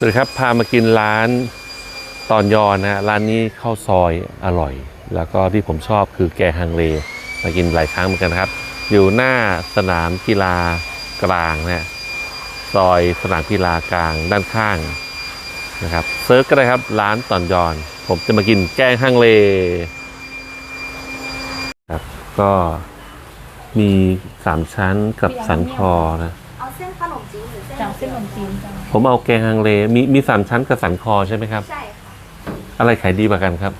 สวัสดีครับพามากินร้านตอนยอนนะฮะร้านนี้ข้าวซอยอร่อย แล้วก็ที่ผมชอบคือแกฮังเลมากินหลายครั้งเหมือนกันนะครับ อยู่หน้าสนามกีฬากลางนะฮะซอยสนามกีฬากลางด้านข้างนะครับเซิร์ชก็ได้ครับร้านตอนยอน ผมจะมากินแกงฮังเลครับก็มีสามชั้นกับสันคอนะ เส้นจากเส้นขนมจีนจ้ะผมเอาแกงฮังเลมีมีสามชั้นกับสันคอใช่ไหมครับ ใช่ค่ะอะไรขายดีกว่ากันครับ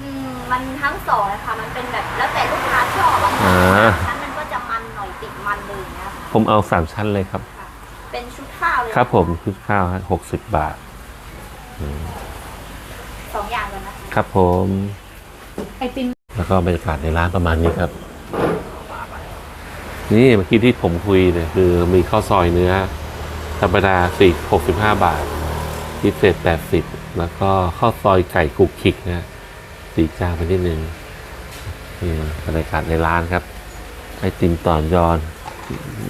อืมมันทั้งสองนะคะมันเป็นแบบแล้วแต่ลูกค้าชอบอะอ่า ชั้นมันก็จะมันหน่อยติดมันเลยอย่างเงี้ยค่ะผมเอาสามชั้นเลยครับค่ะเป็นชุดข้าวเลยครับผมคือข้าวหกสิบบาท สองอย่างกันนะคะครับผม ไอติมแล้วก็บรรยากาศในร้านประมาณนี้ครับ นี่เมื่อกี้ที่ผมคุยเนี่ยคือมีข้าวซอยเนื้อ ธรรมดาสี่หกสิบห้าบาท พิเศษแปดสิบแล้วก็ข้าวซอยไก่กุกขิกนะสีจางไปนิดนึงนี่บรรยากาศในร้านครับ ไอติมตอนยอน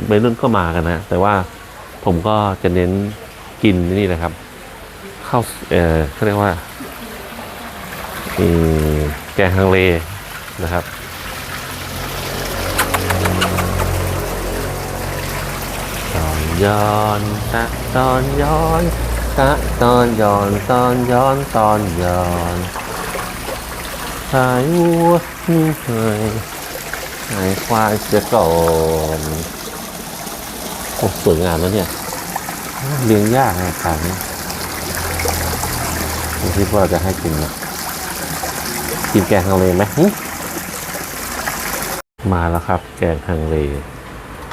ไม่รุ่นก็มากันนะ แต่ว่าผมก็จะเน้นกินนี่แหละครับ ข้าวเออเขาเรียกว่าแกงฮังเลนะครับ ย้อนตะตอนย้อนตะตอนย้อนตอนย้อนตอนย้อนสายวัวนี่เคยหายควายเสียก่อนโอ้สวยงามแล้วเนี่ยเลี้ยงยากนะขายเนี่ยผมคิดว่าจะให้กินนะกินแกงฮังเลไหมมาแล้วครับ แกงฮังเล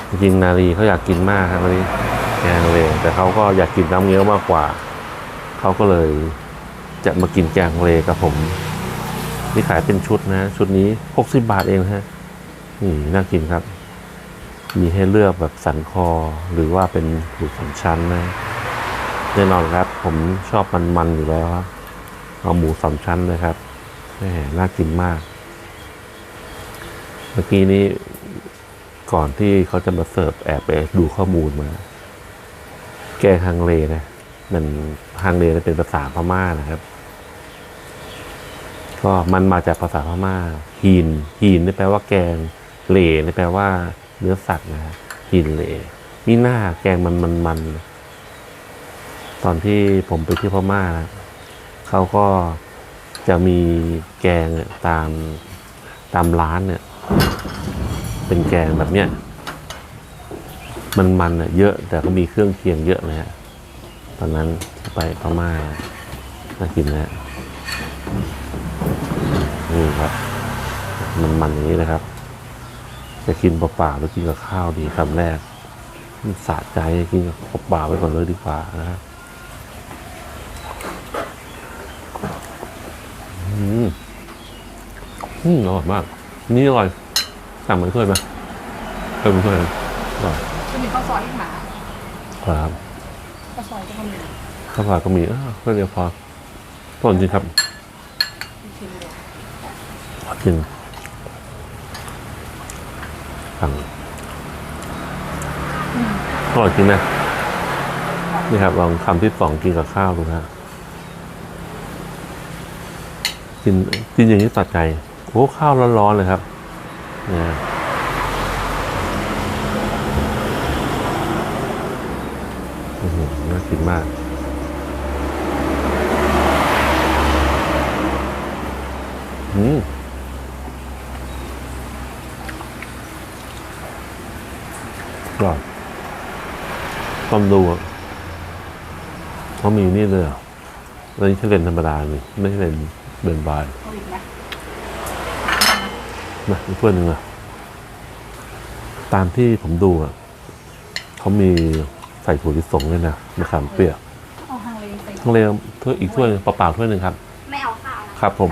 จริงนาลีเขาอยากกินมากครับวันนี้แกงเลแต่เขาก็อยากกินน้ำเงี้ยวมากกว่า เขาก็เลยจะมากินแกงเลกับผม นี่ขายเป็นชุดนะ ชุดนี้หกสิบาทเองฮะนี่น่ากินครับ มีให้เลือกแบบสันคอหรือว่าเป็นหมูสามชั้นนะแน่นอนครับ ผมชอบมันๆอยู่แล้วครับเอาหมูสามชั้นเลยครับแหมน่ากินมาก เมื่อกี้นี้ ก่อนที่เขาจะมาเสิร์ฟแอบไปดูข้อมูลมา แกงฮังเลนะมันฮังเลนะเป็นภาษาพม่านะครับ ก็มันมาจากภาษาพม่าฮีนฮีนนี่แปลว่าแกงเลนี่แปลว่าเนื้อสัตว์นะฮะฮีนเลนี่หน้าแกงมันมันมันตอนที่ผมไปที่พม่านะเขาก็จะมีแกงเนี่ยตามตามร้านเนี่ย เป็นแกงแบบเนี้ยมันมันอะเยอะ แต่ก็มีเครื่องเคียงเยอะเลยฮะตอนนั้นที่ไปพม่าน่ากินนะฮะนี่ครับ มันมันอย่างนี้นะครับ จะกินเปล่าๆหรือกินกับข้าวดีคำแรกมันสะใจกินกับเปล่าไว้ก่อนเลยดีกว่านะครับอืมอืมอร่อยมาก นี่อร่อย สั่งมันถ้วยไหมเออมันถ้วยนะอร่อยจะมีข้าวซอยให้หมาครับข้าวซอยก็มีข้าวผัดก็มีเออก็เดียวพอต้นจริงครับชิมเลยขอกินสั่งอร่อยจริงนะนี่ครับลองคำที่สองกินกับข้าวดูนะกินกินอย่างนี้ตัดใจโอ้ข้าวร้อนๆเลยครับเนี่ยอื้อหือน่ากินมากอืมอร่อยต้องดูอะเขามีนี่เลยเหรอแล้วนี่ใช่เลนธรรมดาเลยไม่ใช่เลนเบนบายเอาอีกไหม นะอีกเพื่อนหนึ่งอะตามที่ผมดูอะเขามีใส่ถั่วลิสงด้วยนะมะขามเปียกเอาฮังเลใส่ทั้งเลยถ้วยอีกถ้วยหนึงเปล่าๆถ้วยหนึ่งครับ ไม่เอาข้าวนะะครับผม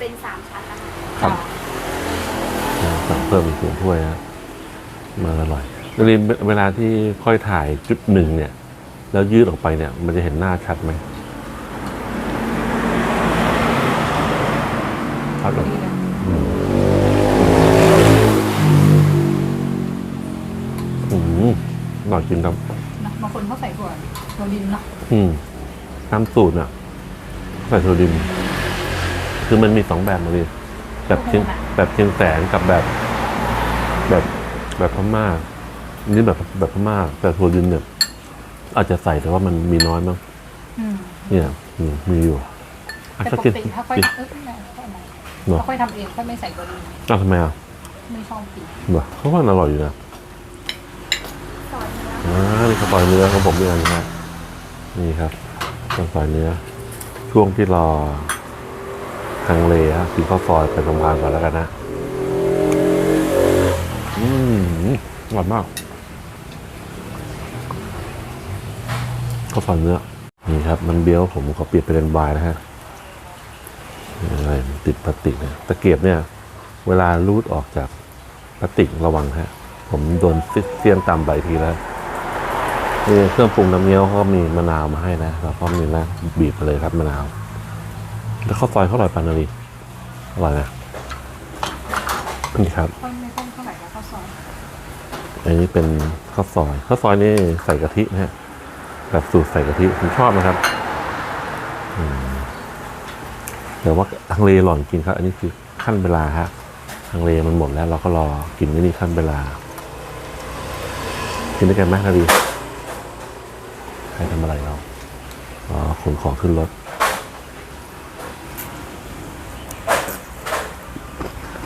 เป็นสามชั้นนะคะครับ นะสั่งเพิ่มอีกหนึ่งถ้วยนะมาอร่อยอย่าลืมเวลาที่ค่อยถ่ายจุดหนึ่งเนี่ย แล้วยืดออกไปเนี่ย มันจะเห็นหน้าชัดไหมครับผม ดีนะ อืมอร่อยจริงครับนะบางคนเขาใส่ถั่วถั่วดินเนาะอืมตามสูตรอะ ใส่โซดิมคือมันมีสองแบบมาเลยแบบเชียงแบบเชียงแสนกับแบบ แบบแบบพม่าอันนี่แบบแบบพม่าแต่โซดิมเนี่ย อาจจะใส่แต่ว่ามันมีน้อยมั้งอืมเนี่ยอืมมีอยู่อะแต่ก็ปกิกนติถ้าค่อยกิน เออไม่ได้ค่อยอะไรเนอะ ถ้าค่อยทำเองค่อยไม่ใส่ตัวนี้อ้าวทำไมอะไม่ชอบกินเหรอเขาว่ามันอร่อยอยู่นะซอยเนื้ออ่านี่ข้าวซอยเนื้อของผมนี่นะฮะนี่ครับข้าวซอยเนื้อ ช่วงที่รอทางเลฮะกินข้าวซอยไปลำพางก่อนแล้วกันนะ อืมอร่อยมากข้าวซอยเนื้อ นี่ครับ มันเบี้ยวผมขอเปลี่ยนไปเป็นวายนะฮะนี่อะไรติดพลาสติกเนี่ยตะเกียบเนี่ย เวลารูดออกจากพลาสติกระวังฮะ ผมโดนเสี้ยนตามใบทีแล้ว นี่เครื่องปรุงน้ำเงี้ยวเขาก็มีมะนาวมาให้นะแล้วก็มีนะบีบมาเลยครับมะนาว แล้วข้าวซอยเขาอร่อยปันนารีอร่อยนะนี่ครับค่อยไม่ต้องเท่าไหร่แล้วข้าวซอยอันนี้เป็นข้าวซอยข้าวซอยนี่ใส่กะทินะฮะแบบสูตรใส่กะทิผมชอบนะครับอืมแต่ว่าทางเลหล่อนจริงครับ อันนี้คือขั้นเวลาฮะทางเลมันหมดแล้ว เราก็รอกินไว้นี่ขั้นเวลา กินด้วยกันไหมนารีใครทำอะไรเราอ๋อขนของขึ้นรถ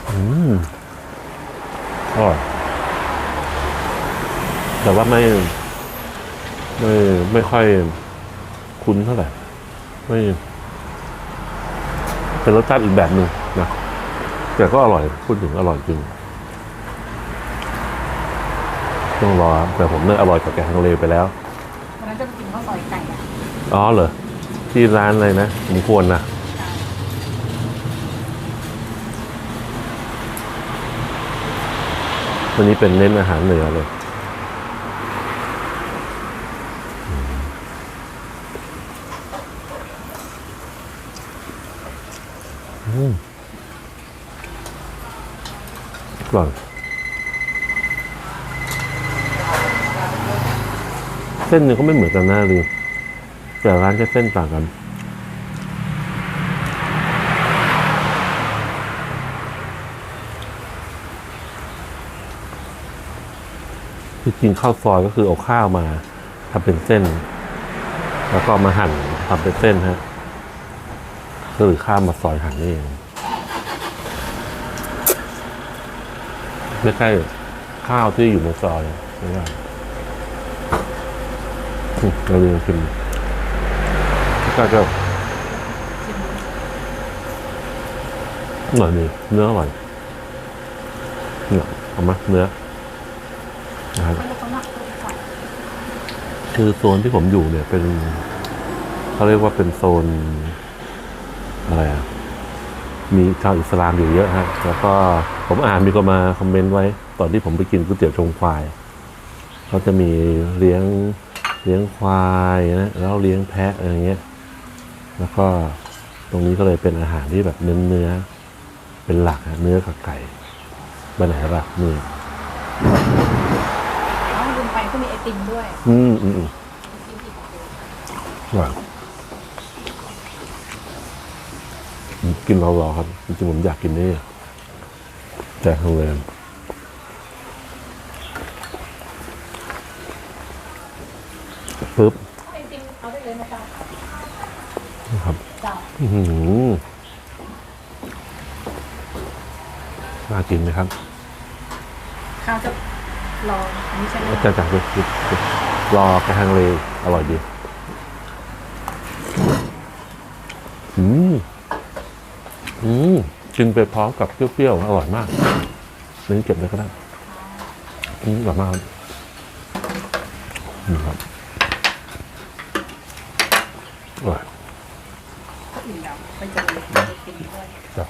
อืมอร่อยแต่ว่าไม่ไม่ไม่ค่อยคุ้นเท่าไหร่ไม่เป็นรสชาติอีกแบบหนึ่งนะแต่ก็อร่อยพูดถึงอร่อยจริงต้องรอแต่ผมเนี่ยอร่อยกว่าแกงฮังเลไปแล้ว อยไก่อะอ๋อเหรอ ที่ร้านอะไรนะผมควรนะวันนี้เป็นเน้นอาหารเหนือเลย อืมอร่อย ส้นเนี่ยก็ไม่เหมือนกันนะลิงแต่ร้านแค่เส้นต่างกันคือกินข้าวซอยก็คือเอาข้าวมาทำเป็นเส้น แล้วก็มาหั่นทำเป็นเส้นฮะก็คือข้ามมาซอยหั่นนี่เองไม่ใช่ข้าวที่อยู่ในซอยไม่ใช่อืม เราเรียนชิมก็จะอร่อยดีเนื้ออร่อยเนี่ยเอามาเนื้อนะครับคือโซนที่ผมอยู่เนี่ยเป็นเขาเรียกว่าเป็นโซน อะไรอะมีชาวอิสลามอยู่เยอะฮะแล้วก็ผมอ่านมีคนมาคอมเมนต์ไว้ ตอนที่ผมไปกินก๋วยเตี๋ยวชงควาย เขาจะมีเลี้ยง เลี้ยงควายนะแล้วเลี้ยงแพะอะไรอย่างเงี้ยแล้วก็ตรงนี้ก็เลยเป็นอาหารที่แบบเนื้อเนื้อ เป็นหลักอะเนื้อกับไก่ไปไหนล่ะนี่แล้วลืมไปก็มีไอติมด้วย อืมอืมอืมไอติมอีกของเดิมอร่อยผมกินรอๆครับจริงๆผมอยากกินนี่แต่ทางเลย ปึ๊บไอติมเอาได้เลยนะจ๊ะนะครับจ้าอื้อหือน่ากินไหมครับ ข้าวจะรออันนี้ใช่ไหมจะจัดดูรอกระทางเลยอร่อยดีอืมอืมกินไปพร้อมกับเปรี้ยวๆ อร่อยมากนี่เก็บเลยก็ได้อืมอร่อยมากครับนี่ครับอร่อย ก็อิ่มแล้วไปเจอเลยไอติมด้วย ครับ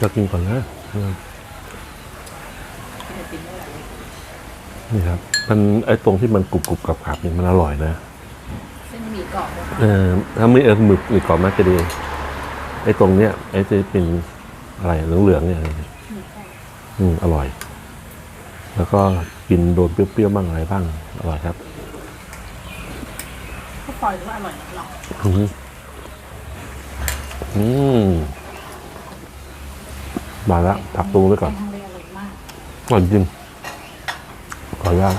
จะกินก่อนนะอืมไอติมด้วยนี่ครับ มันไอ้ตรงที่มันกรุบกรุบกับขับๆเนี่ยมันอร่อยนะเส้นหมี่กรอบด้วยเออถ้าไม่เออหมึกหรือกรอบมากจะดี ไอ้ตรงเนี้ยไอ้ที่เป็นอะไรเหลืองๆเนี่ยหมี่กรอบอืมอร่อย แล้วก็กินโดนเปรี้ยวๆบ้างอะไรบ้างอร่อยครับก็ปล่อยหรือว่าอร่อยหรอกอืมอื มมาแล้วผักตูไว้ก่อนแกงทะเลอร่อยมากอร่อยจริงขออนุญาต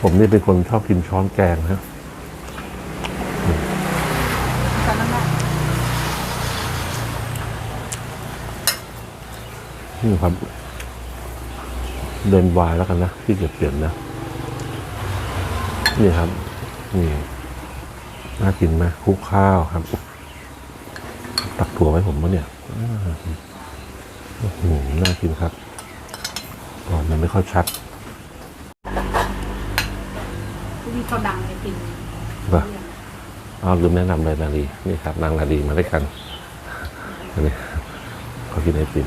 ผมนี่เป็นคนชอบกินช้อนแกงนะตอนนั้นแหละนี่ครับ เดนวายแล้วกันนะที่เก็บเปลี่ยนนะ นี่ครับ นี่น่ากินไหมคลุกข้าวครับ ตักถั่วไว้ผมปะเนี่ยอ่าโอ้โห น่ากินครับก่อนมันไม่ค่อยชัดที่เขาดังในกินป่ะเอาลืมแนะนำเลยนาลีนี่ครับนางนาลีมาด้วยกันอันนี้เขากินไอติม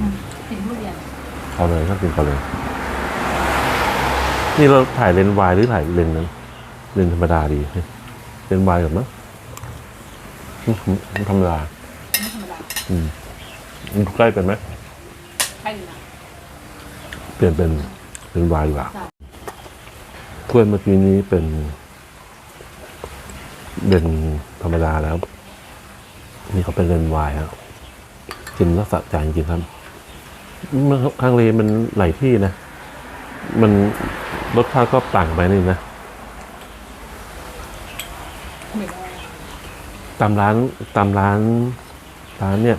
กินทุเรียนเอาเลยก็กินกันเลย นี่เราถ่ายเลนส์วายหรือถ่ายเลนส์นั้นเลนส์ธรรมดาดีเลนส์วายกับมั้งอืมธรรมดาไม่ธรรมดาอืมมันใกล้เป็นไหม ใช่นะเปลี่ยนเป็นเลนส์วายดีกว่าใช่ถ้วยเมื่อกี้นี้เป็นเลนส์ธรรมดาแล้ว นี่เขาเป็นเลนส์วายครับกินแล้วสะใจจริงๆครับมันทางเลมันหลายที่นะ มันรสชาติก็ต่างไปนิดนะเหม็นอะไรตามร้านตามร้านร้านเนี่ย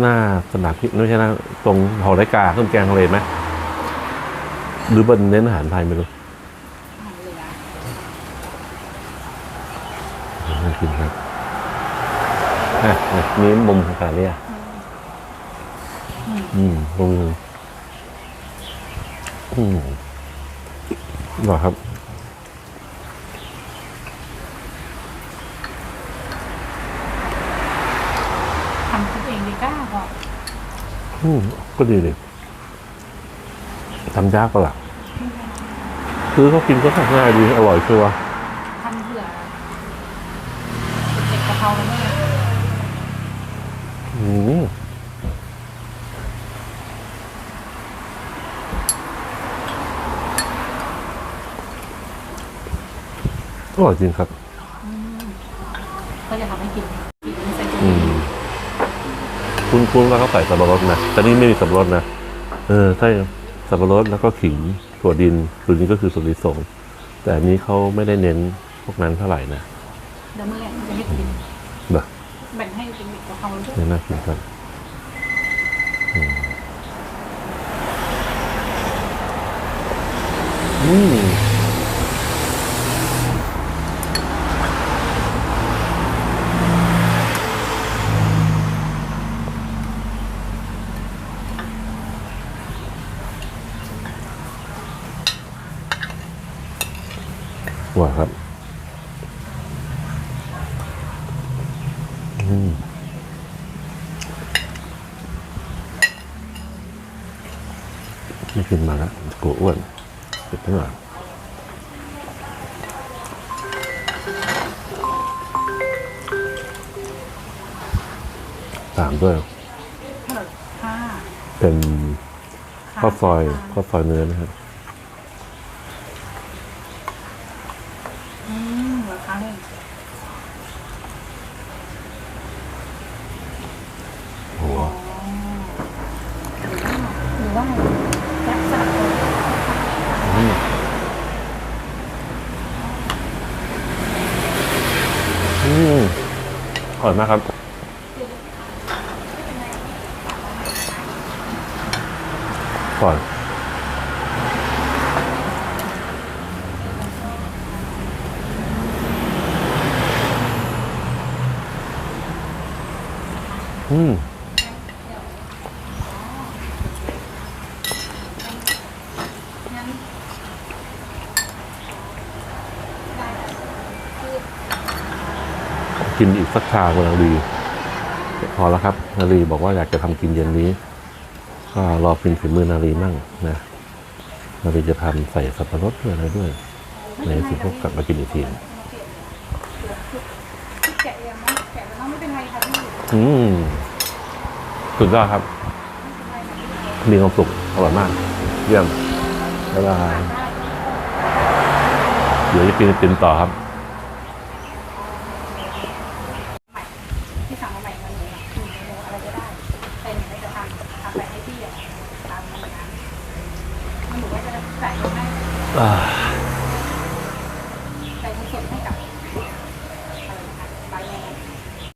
หน้าสนามไม่ใช่น้าตรงหอรกาเครื่องแกงทะเลไหมหรือเป็นเน้นอาหารไทยไม่รู้อรเหลือน่ากินครับนี่มุมขนาดนี้อะอืมมุมหนึ่งอืมหรอครับ ทำคิดเองดีกล้าพอ อืมก็ดีเลยทำยากปะล่ะคือเขากินก็ทำง่ายดีอร่อยชัวร์ทำเผื่อเด็กกะเพราแม่อืมอร่อยจริงครับ ก็จะทำให้กินกินใส่ถุง อืม คุณคุณแล้วเขาใส่สับปะรดนะแต่นี่ไม่มีสับปะรดนะเออใช่สับปะรดแล้วก็ขิงถั่วดินตัวนี้ก็คือส่วนที่สงแต่อันนี้เขาไม่ได้เน้นพวกนั้นเท่าไหร่นะเดี๋ยวเมื่อไหร่จะให้กินแบบแบ่งให้เป็นเด็กกะเพราด้วยนี่น่ากินครับอืมอืมว่าครับ อืม ไม่กินมาแล้วกลัวอ้วนเจ็บทั้งหลังตามด้วยเท่าไหร่ห้าเป็นข้าวซอยข้าวซอยเนื้อนะครับอืมราคาเลยโอ้โหหรือว่าแจ็คสัน อืมอร่อยมากครับ ก่อนอืม กินอีกสักชากำลังดี พอแล้วครับ นารีบอกว่าอยากจะทำกินเย็นนี้ ก็รอกินฝีมือนารีมั่งนะนารีจะทำใส่สับปะรดด้วยอะไรด้วยในสุดก็กลับมากินอีกทีแกะเองนะแกะแล้วไม่เป็นไรค่ะพี่อืมสุดยอดครับ มีความสุขอร่อยมาก เยี่ยมบ๊ายบายเดี๋ยวจะกินติมต่อครับ ที่สั่งมาใหม่มันเลยอะหนึ่งเมนูอะไรก็ได้เป็นอะไรจะทำทำ